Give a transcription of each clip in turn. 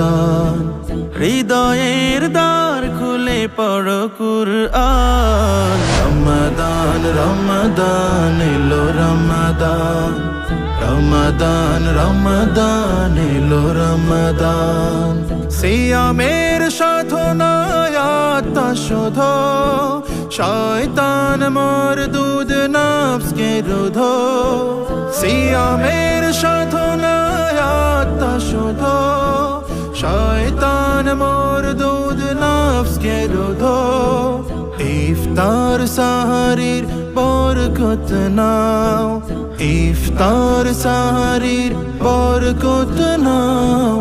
রমাদান হৃদয়ের দ্বার খুলে পড়ো কুরআন। রমাদান রমাদান এলো রমাদান রমাদান রমাদান এলো রমাদান সিয়ামের সাধনায় আত্মা শোধ শয়তান মোর দুধ নাফসকে রোধ। সিয়ামের শয়তান মোর দুধ নাফসকে রোধ ইফতার সাহারির বরকত নাও ইফতার সাহারির বরকত নাও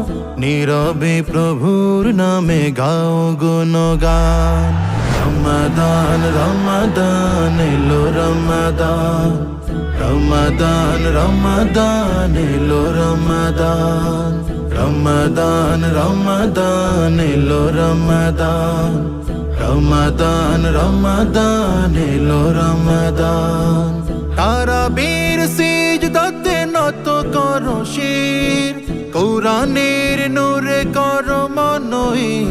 নীরবে প্রভুর নামে গাও গুণগান রমাদান রমাদান এলো রমাদান রমাদান রমাদান এলো রমাদান রমাদান রমাদান, এলো রমাদান। রমাদান রমাদান, এলো রমাদান। তারা বীর সিজ দতে নত করো শির। কোরআনের নূরে করো মন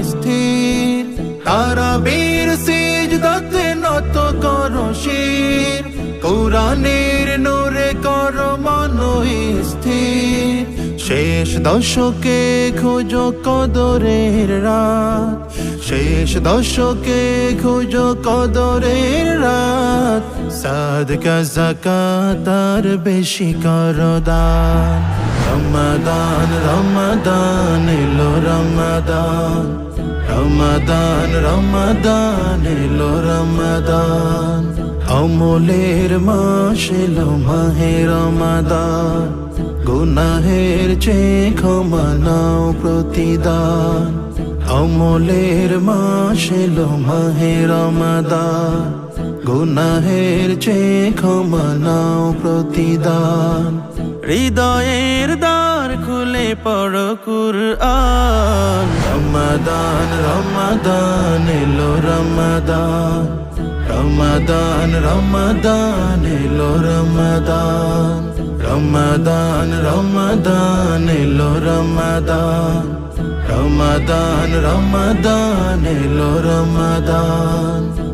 স্থির। তারা বীর সিজ দতে নত করো শির। কোরআনের নূরে শেষ দশকে খোঁজো কদরের রাত। শেষ দশকে খোঁজো কদরের রাত। সাদকা জাকাত আর বেশি করো দান রমাদান রমাদান, এলো রমাদান। রমাদান রমাদান, এলো রমাদান। অমলের মাস এলো মাহে রমাদান। গুনাহের চেয়ে ক্ষমা নাও প্রতিদান। অমলের মাস এলো মাহে রমাদান। গুনাহের চেয়ে ক্ষমা নাও প্রতিদান। হৃদয়ের দ্বার খুলে পড়ো কুরআন। রমাদান রমাদান, এলো রমাদান। রমাদান রমাদান, এলো রমাদান। রমাদান রমাদান এলো রমাদান রমাদান রমাদান এলো রমাদান